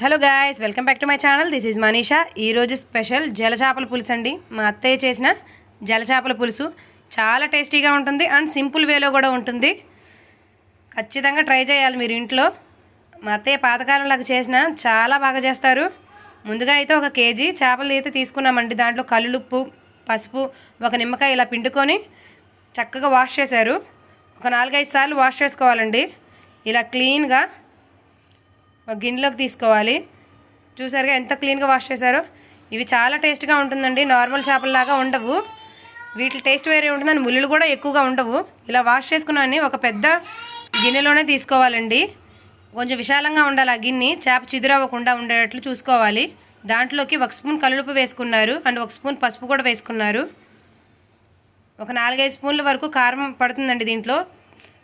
Hello guys welcome back to my channel. This is Manisha. ఈరోజు special జల చేపల పులుసు అండి. మా అత్తయ్య చేసిన జల చేపల పులుసు చాలా టేస్టీగా ఉంటుంది అండ్ సింపుల్ వేలో కూడా ఉంటుంది. ఖచ్చితంగా ట్రై చేయాలి మీరు ఇంట్లో. మా అత్తయ్య పాతకాలంలాగా చేసిన చాలా బాగా చేస్తారు. ముందుగా అయితే ఒక కేజీ చేపలు అయితే తీసుకున్నామండి. దాంట్లో కల్లుప్పు పసుపు ఒక నిమ్మకాయ ఇలా పిండుకొని చక్కగా వాష్ చేశారు. ఒక నాలుగైదు సార్లు వాష్ చేసుకోవాలండి. ఇలా క్లీన్గా ఒక గిన్నెలోకి తీసుకోవాలి. చూసారుగా ఎంత క్లీన్గా వాష్ చేశారో? ఇవి చాలా టేస్ట్గా ఉంటుందండి. నార్మల్ చేపల్లాగా ఉండవు. వీటి టేస్ట్ వేరే ఉంటుందని ముళ్ళు కూడా ఎక్కువగా ఉండవు. ఇలా వాష్ చేసుకున్నాన్ని ఒక పెద్ద గిన్నెలోనే తీసుకోవాలండి. కొంచెం విశాలంగా ఉండాలి ఆ గిన్నె. చేప చిదురవ్వకుండా ఉండేటట్లు చూసుకోవాలి. దాంట్లోకి ఒక స్పూన్ కలుపు వేసుకున్నారు. అండ్ ఒక స్పూన్ పసుపు కూడా వేసుకున్నారు. ఒక నాలుగైదు స్పూన్ల వరకు కారం పడుతుందండి దీంట్లో.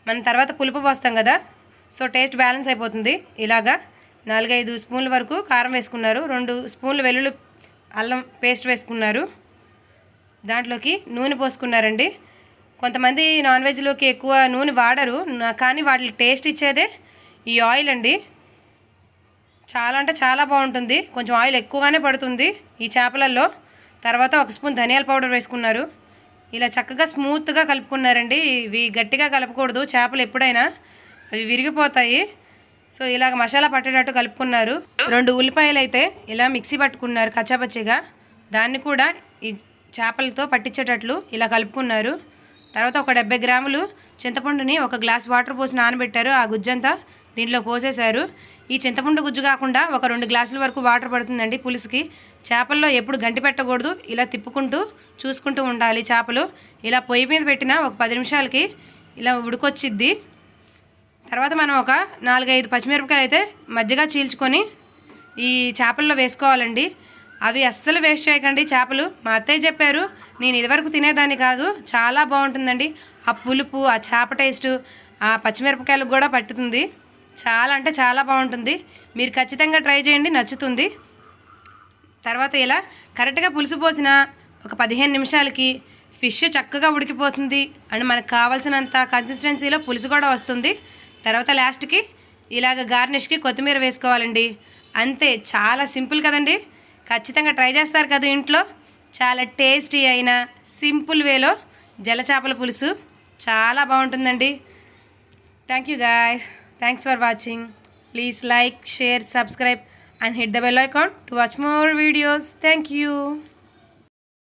మనం తర్వాత పులుపు పోస్తాం కదా. సో టేస్ట్ బ్యాలెన్స్ అయిపోతుంది. ఇలాగా నాలుగైదు స్పూన్ల వరకు కారం వేసుకున్నారు. రెండు స్పూన్లు వెల్లుల్లి అల్లం పేస్ట్ వేసుకున్నారు. దాంట్లోకి నూనె పోసుకున్నారండి. కొంతమంది నాన్ వెజ్లోకి ఎక్కువ నూనె వాడరు. కానీ వాటికి టేస్ట్ ఇచ్చేదే ఈ ఆయిల్ అండి. చాలా అంటే చాలా బాగుంటుంది. కొంచెం ఆయిల్ ఎక్కువగానే పడుతుంది ఈ చేపలలో తర్వాత ఒక స్పూన్ ధనియాల పౌడర్ వేసుకున్నారు. ఇలా చక్కగా స్మూత్గా కలుపుకున్నారండి. ఇవి గట్టిగా కలపకూడదు. చేపలు ఎప్పుడైనా అవి విరిగిపోతాయి. సో ఇలాగ మసాలా పట్టేటట్టు కలుపుకున్నారు. రెండు ఉల్లిపాయలు అయితే ఇలా మిక్సీ పట్టుకున్నారు కచ్చాపచ్చిగా. దాన్ని కూడా ఈ చేపలతో పట్టించేటట్లు ఇలా కలుపుకున్నారు. తర్వాత ఒక డెబ్బై గ్రాములు చింతపండుని ఒక గ్లాస్ వాటర్ పోసి నానబెట్టారు. ఆ గుజ్జంతా దీంట్లో పోసేశారు. ఈ చింతపండు గుజ్జు కాకుండా ఒక రెండు గ్లాసుల వరకు వాటర్ పడుతుందండి పులుసుకి. చేపల్లో ఎప్పుడు గంటి పెట్టకూడదు. ఇలా తిప్పుకుంటూ చూసుకుంటూ ఉండాలి చేపలు. ఇలా పొయ్యి మీద పెట్టిన ఒక పది నిమిషాలకి ఇలా ఉడికొచ్చిద్ది. తర్వాత మనం ఒక నాలుగైదు పచ్చిమిరపకాయలు అయితే మధ్యగా చీల్చుకొని ఈ చేపల్లో వేసుకోవాలండి. అవి అస్సలు వేస్ట్ చేయకండి చేపలు. మా అత్తయ్య చెప్పారు నేను ఇదివరకు తినేదాన్ని కాదు చాలా బాగుంటుందండి. ఆ పులుపు ఆ చేప టేస్ట్ ఆ పచ్చిమిరపకాయలకు కూడా పట్టుతుంది. చాలా అంటే చాలా బాగుంటుంది. మీరు ఖచ్చితంగా ట్రై చేయండి నచ్చుతుంది. తర్వాత ఇలా కరెక్ట్గా పులుసు పోసిన ఒక పదిహేను నిమిషాలకి ఫిష్ చక్కగా ఉడికిపోతుంది. అండ్ మనకు కావాల్సినంత కన్సిస్టెన్సీలో పులుసు కూడా వస్తుంది. తర్వాత లాస్ట్కి ఇలాగ గార్నిష్కి కొత్తిమీర వేసుకోవాలండి. అంతే చాలా సింపుల్ కదండి. ఖచ్చితంగా ట్రై చేస్తారు కదా ఇంట్లో. చాలా టేస్టీ అయిన సింపుల్ వేలో జల చేపల పులుసు. చాలా బాగుంటుందండి. Thank you guys thanks for watching please like share subscribe and hit the bell icon to watch more videos. Thank you.